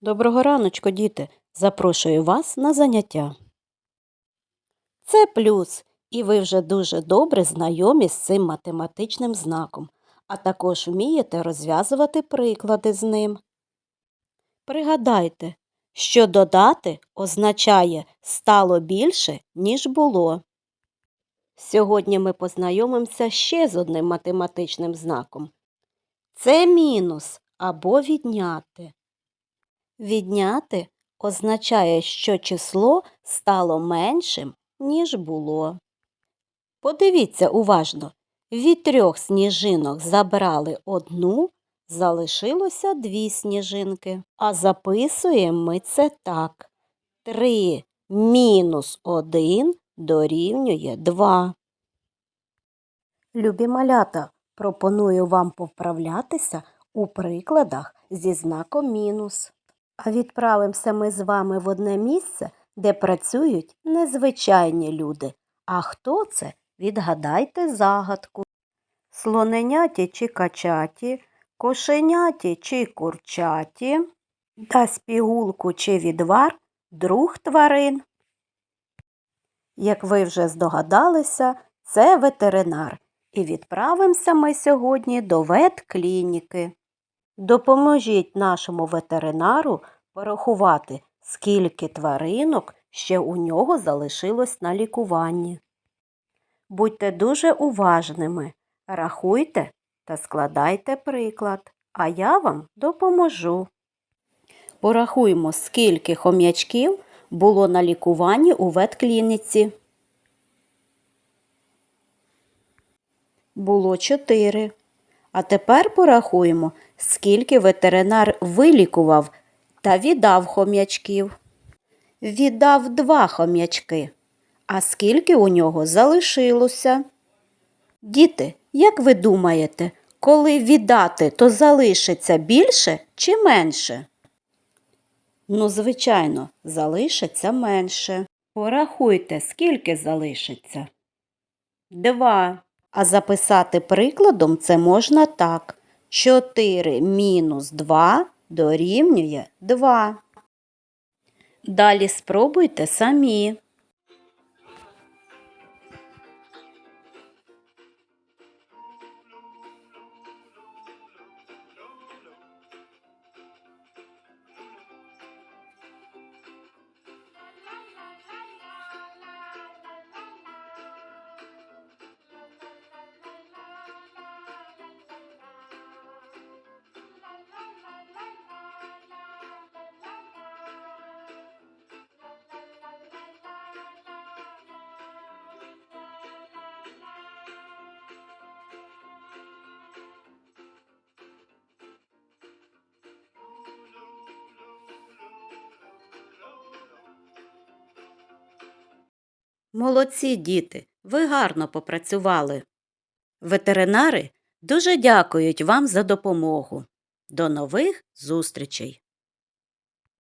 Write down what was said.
Доброго раночку, діти! Запрошую вас на заняття. Це плюс, і ви вже дуже добре знайомі з цим математичним знаком, а також вмієте розв'язувати приклади з ним. Пригадайте, що додати означає стало більше, ніж було. Сьогодні ми познайомимося ще з одним математичним знаком. Це мінус або відняти. Відняти означає, що число стало меншим, ніж було. Подивіться уважно. Від трьох сніжинок забрали одну, залишилося дві сніжинки. А записуємо ми це так. Три мінус один дорівнює два. Любі малята, пропоную вам повправлятися у прикладах зі знаком мінус. А відправимося ми з вами в одне місце, де працюють незвичайні люди. А хто це? Відгадайте загадку. Слоненяті чи качаті, кошеняті чи курчаті, дасть пігулку чи відвар друг тварин. Як ви вже здогадалися, це ветеринар. І відправимося ми сьогодні до ветклініки. Допоможіть нашому ветеринару порахувати, скільки тваринок ще у нього залишилось на лікуванні. Будьте дуже уважними, рахуйте та складайте приклад, а я вам допоможу. Порахуємо, скільки хом'ячків було на лікуванні у ветклініці. Було чотири. А тепер порахуємо, скільки ветеринар вилікував та віддав хом'ячків. Віддав два хом'ячки. А скільки у нього залишилося? Діти, як ви думаєте, коли віддати, то залишиться більше чи менше? Ну, звичайно, залишиться менше. Порахуйте, скільки залишиться. Два. А записати прикладом це можна так. 4 мінус 2 дорівнює 2. Далі спробуйте самі. Молодці, діти, ви гарно попрацювали. Ветеринари дуже дякують вам за допомогу. До нових зустрічей!